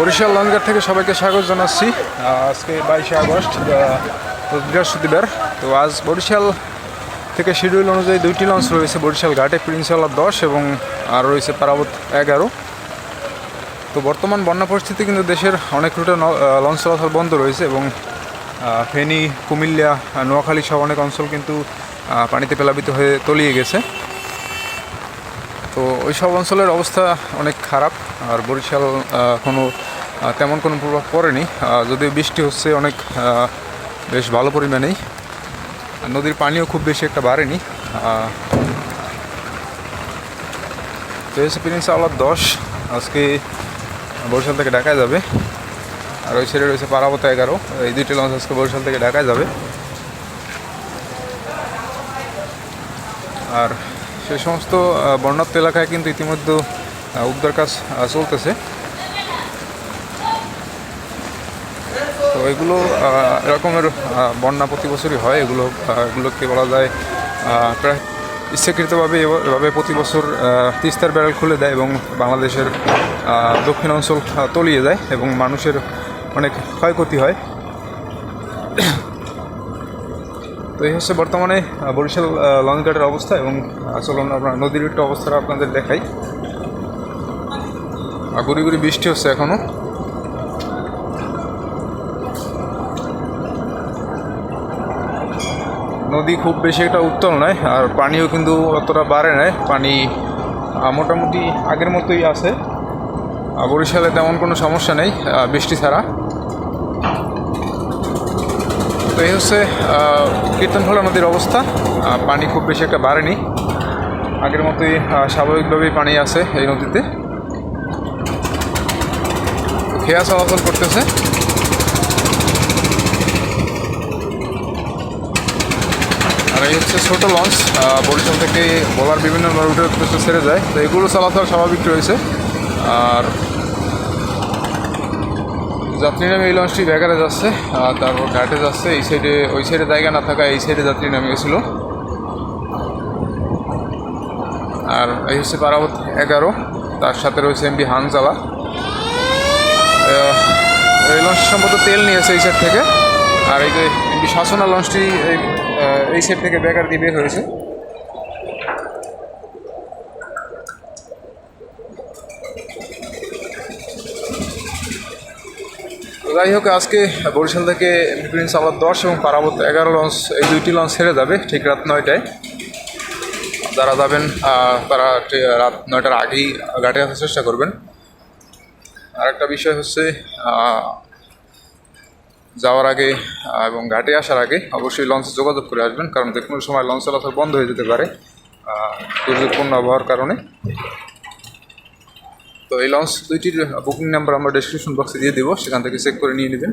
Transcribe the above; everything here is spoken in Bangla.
বরিশাল লঞ্চঘাট থেকে সবাইকে স্বাগত জানাচ্ছি। আজকে বাইশে আগস্ট বৃহস্পতিবার। তো আজ বরিশাল থেকে শিডিউল অনুযায়ী দুইটি লঞ্চ রয়েছে। বরিশাল ঘাটে প্রিন্সওয়ালা দশ এবং আর রয়েছে পারাবত এগারো। তো বর্তমান বন্যা পরিস্থিতি কিন্তু দেশের অনেক রুটে লঞ্চ চলাচল বন্ধ রয়েছে এবং ফেনী, কুমিল্লা, নোয়াখালী সহ অনেক অঞ্চল কিন্তু পানিতে পেলাবিত হয়ে তলিয়ে গেছে। তো ওই সব অঞ্চলের অবস্থা অনেক খারাপ। আর বরিশাল কোনো তেমন কোনো প্রভাব পড়েনি। যদিও বৃষ্টি হচ্ছে, অনেক বেশ ভালো পরিমাণেই। নদীর পানিও খুব বেশি একটা বাড়েনি। তো এসে প্রিন্স দশ। আজকে বরিশাল থেকে ঢাকায় যাবে। আর ওই ছেড়ে রয়েছে পারাবত এগারো। এই দুইটি লঞ্চ আজকে বরিশাল থেকে ঢাকায় যাবে। আর সেই সমস্ত বন্যাত্ম এলাকায় কিন্তু ইতিমধ্যে উদ্ধার কাজ চলতেছে। তো এগুলো এরকমের বন্যা প্রতি বছরই হয়। এগুলো এগুলোকে বলা যায় প্রায় ইচ্ছাকৃতভাবে এভাবে প্রতি বছর তিস্তার ব্যারেল খুলে দেয় এবং বাংলাদেশের দক্ষিণ অঞ্চল তলিয়ে যায় এবং মানুষের অনেক ক্ষয়ক্ষতি হয়। তো এই হচ্ছে বর্তমানে বরিশাল আহ, লঞ্চঘাটের অবস্থা এবং চলুন আপনার নদীর একটু অবস্থাটা আপনাদের দেখাই। আর গুড়ি গুড়ি বৃষ্টি হচ্ছে এখনও নদী খুব বেশি একটা উত্তল নয় আর পানিও কিন্তু অতটা বাড়ে নাই। পানি মোটামুটি আগের মতোই আছে। বরিশালে তেমন কোনো সমস্যা নেই বৃষ্টি ছাড়া। তো এই হচ্ছে কীর্তনখোলা নদীর অবস্থা। পানি খুব বেশি একটা বাড়েনি। আগের মতোই স্বাভাবিকভাবেই পানি আছে এই নদীতে। খেয়া চলাচল করতেছে। আর এই হচ্ছে ছোটো লঞ্চ বরিশাল থেকে বলার বিভিন্ন উদ্দেশ্যে ছেড়ে যায়। তো এগুলো চলাচল স্বাভাবিক রয়েছে। আর যাত্রী নামে এই লঞ্চটি ব্যাগারে যাচ্ছে আর তারপর ঘাটে যাচ্ছে। এই সাইডে ওই সাইডে জায়গা না থাকা এই সাইডে যাত্রী নামে গেছিল। আর এই হচ্ছে পারাবত এগারো তার সাথে রয়েছে এমবি হানজালা আহ, এই লঞ্চ সম্ভবত তেল নিয়েছে এই সাইড থেকে। আর এই যে এমবি শাসনা লঞ্চটি এই সাইড থেকে বেকার দিয়ে বের হয়েছে। যাই হোক, আজকে বরিশাল থেকে প্রিন্স আবার দশ এবং পারাবত এগারো লঞ্চ এই দুইটি লঞ্চ ছেড়ে যাবে, ঠিক রাত নয়টায়। যারা যাবেন তারা রাত নয়টার আগেই ঘাটে আসার চেষ্টা করবেন। আর একটা বিষয় হচ্ছে যাওয়ার আগে এবং ঘাটে আসার আগে অবশ্যই লঞ্চে যোগাযোগ করে আসবেন, কারণ যে কোনো সময় লঞ্চ চলাচল বন্ধ হয়ে যেতে পারে দুর্যোগপূর্ণ আবহাওয়ার কারণে। তো এই লঞ্চ দুইটির বুকিং নাম্বার আমরা ডিসক্রিপশন বক্সে দিয়ে দেবো, সেখান থেকে চেক করে নিয়ে নেবেন।